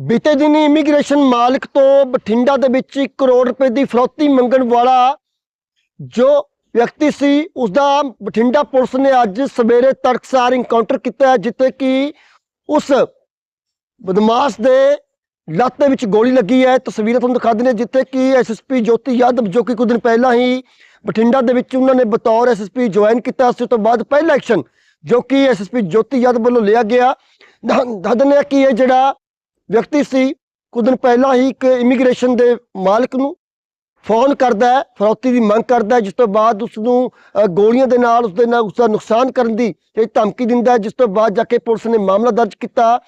ਬੀਤੇ ਦਿਨੀ ਇਮੀਗ੍ਰੇਸ਼ਨ ਮਾਲਕ ਤੋਂ ਬਠਿੰਡਾ ਦੇ ਵਿੱਚ 1 ਕਰੋੜ ਰੁਪਏ ਦੀ ਫਰੌਤੀ ਮੰਗਣ ਵਾਲਾ ਜੋ ਵਿਅਕਤੀ ਸੀ ਉਸ ਦਾ ਬਠਿੰਡਾ ਪੁਲਿਸ ਨੇ ਅੱਜ ਸਵੇਰੇ ਤੜਕਸਾਰ ਇਨਕਾਊਂਟਰ ਕੀਤਾ ਹੈ, ਜਿੱਥੇ ਕਿ ਉਸ ਬਦਮਾਸ਼ ਦੇ ਲੱਤ ਦੇ ਵਿੱਚ ਗੋਲੀ ਲੱਗੀ ਹੈ। ਤਸਵੀਰਾਂ ਤੁਹਾਨੂੰ ਦਿਖਾ ਦਿੰਦੇ ਹਾਂ, ਜਿੱਥੇ ਕਿ ਐਸਐਸਪੀ ਜੋਤੀ ਯਾਦਵ, ਜੋ ਕਿ ਕੁਝ ਦਿਨ ਪਹਿਲਾਂ ਹੀ ਬਠਿੰਡਾ ਦੇ ਵਿੱਚ ਉਹਨਾਂ ਨੇ ਬਤੌਰ ਐਸਐਸਪੀ ਜੁਆਇਨ ਕੀਤਾ ਸੀ। ਉਸ ਤੋਂ ਬਾਅਦ ਪਹਿਲਾ ਐਕਸ਼ਨ ਜੋ ਕਿ ਐਸਐਸਪੀ ਜੋਤੀ ਯਾਦਵ ਵੱਲੋਂ ਲਿਆ ਗਿਆ। ਦੱਸ ਦੱਸ ਦਿੰਦੇ ਹਾਂ ਕਿ ਇਹ ਜਿਹੜਾ ਵਿਅਕਤੀ ਸੀ। ਕੁਝ ਦਿਨ ਪਹਿਲਾਂ ਹੀ ਇੱਕ ਇਮੀਗ੍ਰੇਸ਼ਨ ਦੇ ਮਾਲਕ ਨੂੰ ਫੋਨ ਕਰਦਾ ਹੈ, ਫਰੌਤੀ ਦੀ ਮੰਗ ਕਰਦਾ ਹੈ, ਜਿਸ ਤੋਂ ਬਾਅਦ ਉਸ ਨੂੰ ਗੋਲੀਆਂ ਦੇ ਨਾਲ ਉਸ ਦੇ ਨਾਲ ਉਸ ਦਾ ਨੁਕਸਾਨ ਕਰਨ ਦੀ ਜਿਹੜੀ ਧਮਕੀ ਦਿੰਦਾ ਹੈ, ਜਿਸ ਤੋਂ ਬਾਅਦ ਜਾ ਕੇ ਪੁਲਿਸ ਨੇ ਮਾਮਲਾ ਦਰਜ ਕੀਤਾ।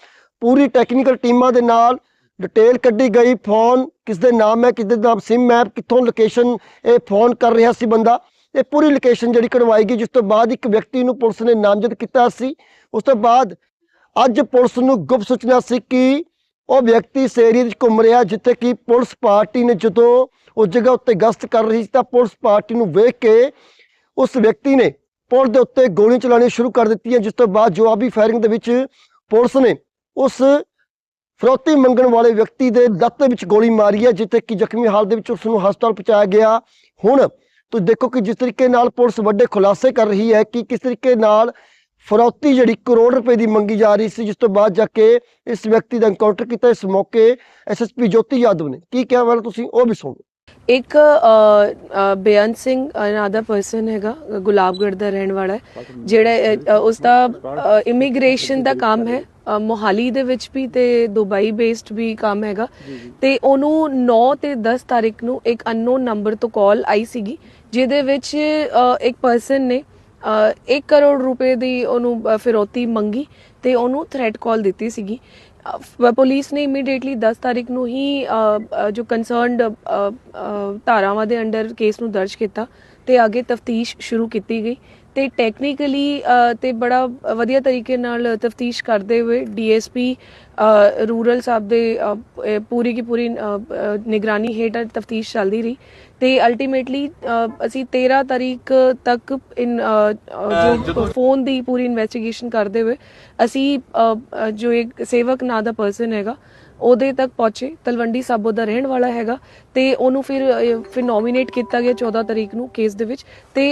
ਪੂਰੀ ਟੈਕਨੀਕਲ ਟੀਮਾਂ ਦੇ ਨਾਲ ਡਿਟੇਲ ਕੱਢੀ ਗਈ। ਫੋਨ ਕਿਸ ਦੇ ਨਾਮ ਹੈ ਕਿਸ ਦੇ ਨਾਮ ਸਿਮ ਹੈ, ਕਿੱਥੋਂ ਲੋਕੇਸ਼ਨ ਇਹ ਫੋਨ ਕਰ ਰਿਹਾ ਸੀ ਬੰਦਾ। ਇਹ ਪੂਰੀ ਲੋਕੇਸ਼ਨ ਜਿਹੜੀ ਕਢਵਾਈ ਗਈ, ਜਿਸ ਤੋਂ ਬਾਅਦ ਇੱਕ ਵਿਅਕਤੀ ਨੂੰ ਪੁਲਿਸ ਨੇ ਨਾਮਜ਼ਦ ਕੀਤਾ ਸੀ। ਉਸ ਤੋਂ ਬਾਅਦ ਅੱਜ ਪੁਲਿਸ ਨੂੰ ਗੁਪਤ ਸੂਚਨਾ ਸੀ ਕਿ ਉਹ ਵਿਅਕਤੀ ਇਸ ਏਰੀਏ ਵਿੱਚ ਘੁੰਮ ਰਿਹਾ ਜਿੱਥੇ ਕਿ ਪੁਲਿਸ ਪਾਰਟੀ ਨੇ ਜਦੋਂ ਉਸ ਜਗ੍ਹਾ ਉੱਤੇ ਗਸ਼ਤ ਕਰ ਰਹੀ ਸੀ ਤਾਂ ਪੁਲਿਸ ਪਾਰਟੀ ਨੂੰ ਵੇਖ ਕੇ ਉਸ ਵਿਅਕਤੀ ਨੇ ਪੁਲ ਦੇ ਉੱਤੇ ਗੋਲੀਆਂ ਚਲਾਉਣੀਆਂ ਸ਼ੁਰੂ ਕਰ ਦਿੱਤੀਆਂ ਜਿਸ ਤੋਂ ਬਾਅਦ ਜਵਾਬੀ ਫਾਇਰਿੰਗ ਦੇ ਵਿੱਚ ਪੁਲਿਸ ਨੇ ਉਸ ਫਰੋਤੀ ਮੰਗਣ ਵਾਲੇ ਵਿਅਕਤੀ ਦੇ ਲੱਤ ਦੇ ਵਿੱਚ ਗੋਲੀ ਮਾਰੀ ਹੈ, ਜਿੱਥੇ ਕਿ ਜ਼ਖਮੀ ਹਾਲਤ ਦੇ ਵਿੱਚ ਉਸ ਨੂੰ ਹਸਪਤਾਲ ਪਹੁੰਚਾਇਆ ਗਿਆ। ਹੁਣ ਤੁਸੀਂ ਦੇਖੋ ਕਿ ਜਿਸ ਤਰੀਕੇ ਨਾਲ ਪੁਲਿਸ ਵੱਡੇ ਖੁਲਾਸੇ ਕਰ ਰਹੀ ਹੈ ਕਿ ਕਿਸ ਤਰੀਕੇ ਨਾਲ ਫਰੌਤੀ ਜਿਹੜੀ ਕਰੋੜ ਰੁਪਏ ਦੀ ਮੰਗੀ ਜਾ ਰਹੀ ਸੀ ਜਿਸ ਤੋਂ ਬਾਅਦ ਜਾ ਕੇ ਇਸ ਵਿਅਕਤੀ ਦਾ ਐਨਕਾਊਂਟਰ ਕੀਤਾ। ਇਸ ਮੌਕੇ ਐਸਐਸਪੀ ਜੋਤੀ ਯਾਦਵ ਨੇ। ਕੀ ਕਿਹਾ ਵਾਲਾ ਤੁਸੀਂ ਉਹ ਵੀ ਸੁਣੋ ਇੱਕ ਬੇਅੰਤ ਸਿੰਘ ਨਾਂ ਦਾ ਪਰਸਨ ਹੈਗਾ ਗੁਲਾਬਗੜ੍ਹ ਦਾ ਰਹਿਣ ਵਾਲਾ ਹੈ ਜਿਹੜਾ ਉਸ ਦਾ ਇਮੀਗ੍ਰੇਸ਼ਨ ਦਾ ਕੰਮ ਹੈ। ਮੋਹਾਲੀ ਦੇ ਵਿੱਚ ਵੀ ਤੇ ਦੁਬਈ ਬੇਸਡ ਵੀ ਕੰਮ ਹੈਗਾ। ਤੇ ਉਹਨੂੰ 9 ਤੇ 10 ਤਾਰੀਖ ਨੂੰ ਇੱਕ ਅਨਨੋਨ ਨੰਬਰ ਤੋਂ ਕਾਲ ਆਈ ਸੀਗੀ ਜਿਹਦੇ ਵਿੱਚ ਇੱਕ ਪਰਸਨ ਨੇ 1 ਕਰੋੜ ਰੁਪਏ ਦੀ ਉਹਨੂੰ ਅ, ਫਿਰੌਤੀ ਮੰਗੀ ਤੇ ਉਹਨੂੰ ਥ੍ਰੈਟ ਕਾਲ ਦਿੱਤੀ ਸੀਗੀ। ਪੁਲਿਸ ਨੇ ਇਮੀਡੀਏਟਲੀ 10 ਤਾਰੀਖ ਨੂੰ ਹੀ ਜੋ ਕੰਸਰਨਡ ਧਾਰਾਵਾਂ ਦੇ ਅੰਡਰ ਕੇਸ ਨੂੰ ਦਰਜ ਕੀਤਾ ਤੇ ਅੱਗੇ ਤਫਤੀਸ਼ ਸ਼ੁਰੂ ਕੀਤੀ ਗਈ ਤੇ ਟੈਕਨੀਕਲੀ ਤੇ ਬੜਾ ਵਧੀਆ ਤਰੀਕੇ ਨਾਲ ਤਫਤੀਸ਼ ਕਰਦੇ ਹੋਏ ਡੀਐਸਪੀ ਰੂਰਲ ਸਾਹਿਬ ਦੇ ਪੂਰੀ ਕੀ ਪੂਰੀ ਨਿਗਰਾਨੀ ਹੇਠ ਤਫਤੀਸ਼ ਚੱਲਦੀ ਰਹੀ ਤੇ ਅਲਟੀਮੇਟਲੀ ਅਸੀਂ 13 ਤਾਰੀਖ ਤੱਕ ਇਨ ਜੋ ਫੋਨ ਦੀ ਪੂਰੀ ਇਨਵੈਸਟੀਗੇਸ਼ਨ ਕਰਦੇ ਹੋਏ ਅਸੀਂ ਜੋ ਇੱਕ ਸੇਵਕ ਨਾਂ ਦਾ ਪਰਸਨ ਹੈਗਾ ਉਹਦੇ ਤੱਕ ਪਹੁੰਚੇ। ਤਲਵੰਡੀ ਸਾਬੋ ਦਾ ਰਹਿਣ ਵਾਲਾ ਹੈਗਾ ਤੇ ਉਹਨੂੰ ਫਿਰ ਫਿਰ ਨੋਮੀਨੇਟ ਕੀਤਾ ਗਿਆ 14 ਤਰੀਕ ਨੂੰ ਕੇਸ ਦੇ ਵਿੱਚ ਤੇ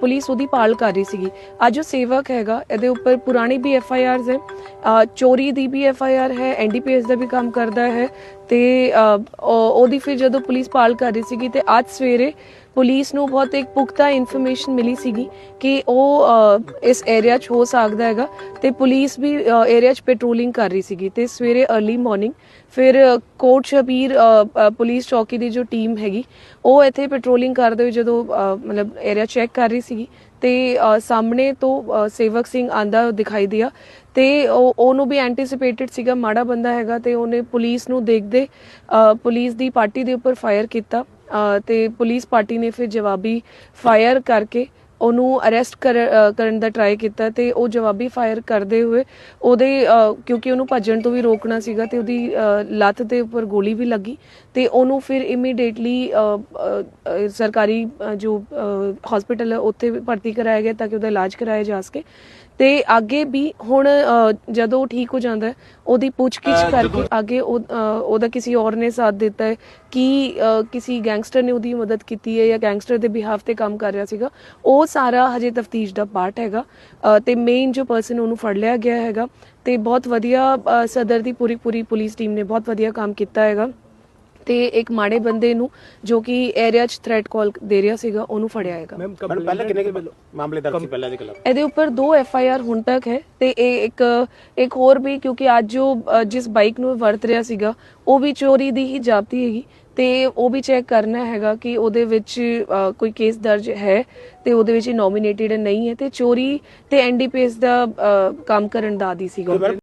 ਪੁਲਿਸ ਉਹਦੀ ਪਾਲ ਕਰ ਰਹੀ ਸੀਗੀ। ਅੱਜ ਉਹ ਸੇਵਕ ਹੈਗਾ ਇਹਦੇ ਉੱਪਰ ਪੁਰਾਣੀ ਵੀ ਐਫ ਆਈ ਆਰਸ ਹੈ ਅ, ਚੋਰੀ ਦੀ ਵੀ ਐਫ ਆਈ ਆਰ ਹੈ ਐਨਡੀਪੀਐਸ ਦਾ ਵੀ ਕੰਮ ਕਰਦਾ ਹੈ ਤੇ ਅ, ਉਹਦੀ ਫਿਰ ਜਦੋਂ ਪੁਲਿਸ ਪਾਲ ਕਰ ਰਹੀ ਸੀਗੀ ਤੇ ਅੱਜ ਸਵੇਰੇ ਪੁਲਿਸ ਨੂੰ ਬਹੁਤ ਇੱਕ ਪੁਖਤਾ ਇਨਫੋਰਮੇਸ਼ਨ ਮਿਲੀ ਸੀਗੀ ਕਿ ਉਹ ਇਸ ਏਰੀਆ 'ਚ ਹੋ ਸਕਦਾ ਹੈਗਾ ਤੇ ਪੁਲਿਸ ਵੀ ਏਰੀਆ 'ਚ ਪੈਟਰੋਲਿੰਗ ਕਰ ਰਹੀ ਸੀਗੀ ਤੇ ਸਵੇਰੇ अर्ਲੀ ਮਾਰਨਿੰਗ ਫਿਰ ਕੋਟ ਸ਼ਬੀਰ ਪੁਲਿਸ ਚੌਕੀ ਦੀ ਜੋ ਟੀਮ ਹੈਗੀ, ਉਹ ਇੱਥੇ ਪੈਟਰੋਲਿੰਗ ਕਰਦੇ ਹੋਏ ਜਦੋਂ ਮਤਲਬ ਏਰੀਆ ਚੈੱਕ ਕਰ ਰਹੀ ਸੀਗੀ ਤੇ ਸਾਹਮਣੇ ਤੋਂ ਸੇਵਕ ਸਿੰਘ ਆਂਦਾ ਦਿਖਾਈ ਦਿਆ ਤੇ ਉਹ, ਉਹਨੂੰ ਵੀ ਐਂਟੀਸਿਪੇਟਡ ਸੀਗਾ, ਮਾੜਾ ਬੰਦਾ ਹੈਗਾ ਤੇ ਉਹਨੇ ਪੁਲਿਸ ਨੂੰ ਦੇਖਦੇ ਪੁਲਿਸ ਦੀ ਪਾਰਟੀ ਦੇ ਉੱਪਰ ਫਾਇਰ ਕੀਤਾ ਤੇ ਪੁਲਿਸ ਪਾਰਟੀ ਨੇ ਫਿਰ ਜਵਾਬੀ ਫਾਇਰ ਕਰਕੇ ਉਹਨੂੰ ਅਰੈਸਟ ਕਰਨ ਦਾ ਟਰਾਈ ਕੀਤਾ ਤੇ ਉਹ ਜਵਾਬੀ ਫਾਇਰ ਕਰਦੇ ਹੋਏ ਉਹਦੇ ਕਿਉਂਕਿ ਉਹਨੂੰ ਭੱਜਣ ਤੋਂ ਵੀ ਰੋਕਣਾ ਸੀਗਾ ਤੇ ਉਹਦੀ ਲੱਤ ਦੇ ਉੱਪਰ ਗੋਲੀ ਵੀ ਲੱਗੀ ਤੇ ਉਹਨੂੰ ਫਿਰ ਇਮੀਡੀਏਟਲੀ ਸਰਕਾਰੀ ਜੋ ਹਸਪੀਟਲ ਹੈ ਉੱਥੇ ਭਰਤੀ ਕਰਾਇਆ ਗਿਆ ਤਾਂ ਕਿ ਉਹਦਾ ਇਲਾਜ ਕਰਾਇਆ ਜਾ ਸਕੇ ਤੇ ਅੱਗੇ ਵੀ ਹੁਣ ਜਦੋਂ ਠੀਕ ਹੋ ਜਾਂਦਾ ਉਹਦੀ ਪੁੱਛਗਿੱਛ ਕਰਕੇ ਅੱਗੇ ਉਹ, ਉਹਦਾ ਕਿਸੇ ਔਰ ਨੇ ਸਾਥ ਦਿੱਤਾ ਹੈ ਕਿ ਕਿਸੇ ਗੈਂਗਸਟਰ ਨੇ ਉਹਦੀ ਮਦਦ ਕੀਤੀ ਹੈ ਜਾਂ ਗੈਂਗਸਟਰ ਦੇ ਬਿਹਾਫ ਤੇ ਕੰਮ ਕਰ ਰਿਹਾ ਸੀਗਾ ਉਹ ਸਾਰਾ ਹਜੇ ਤਫਤੀਸ਼ ਦਾ ਪਾਰਟ ਹੈਗਾ। ਤੇ ਮੇਨ ਜੋ ਪਰਸਨ ਉਹਨੂੰ ਫੜ ਲਿਆ ਗਿਆ ਹੈਗਾ ਤੇ ਬਹੁਤ ਵਧੀਆ ਸਦਰ ਦੀ ਪੂਰੀ ਪੂਰੀ ਪੁਲਿਸ ਟੀਮ ਨੇ ਬਹੁਤ ਵਧੀਆ ਕੰਮ ਕੀਤਾ ਹੈਗਾ। ਤੇ ਇੱਕ ਮਾੜੇ ਬੰਦੇ ਨੂੰ ਜੋ ਕਿ ਏਰੀਆ 'ਚ ਥ੍ਰੈਟ ਕਾਲ ਦੇ ਰਿਹਾ ਸੀਗਾ ਉਹਨੂੰ ਫੜਿਆ ਹੈਗਾ। ਮੈਮ ਪਹਿਲਾਂ ਕਿੰਨੇ ਕੁ ਮਾਮਲੇ ਦਰਜ ਸੀ ਪਹਿਲਾਂ ਦੇ ਖਿਲਾਫ? ਇਹਦੇ ਉੱਪਰ ਦੋ ਐਫ ਆਈ ਆਰ ਹੁਣ ਤੱਕ ਹੈ ਤੇ ਇਹ ਇੱਕ ਇੱਕ ਹੋਰ ਵੀ ਕਿਉਂਕਿ ਅੱਜ ਜੋ ਜਿਸ ਬਾਈਕ ਨੂੰ ਵਰਤ ਰਿਹਾ ਸੀਗਾ ਉਹ ਵੀ ਚੋਰੀ ਦੀ ਹੀ ਜਾਪਤੀ ਹੈਗੀ। ਤੇ ਉਹ ਵੀ ਚੈੱਕ ਕਰਨਾ ਹੈਗਾ ਕਿ ਉਹਦੇ ਵਿੱਚ ਕੋਈ ਕੇਸ ਦਰਜ ਹੈ ਤੇ ਉਹਦੇ ਵਿੱਚ ਨੋਮੀਨੇਟਡ ਨਹੀਂ ਹੈ ਤੇ ਚੋਰੀ ਤੇ ਐਨਡੀਪੀਐਸ ਦਾ ਕੰਮ ਕਰਨ ਦਾ ਆਦੀ ਸੀਗਾ।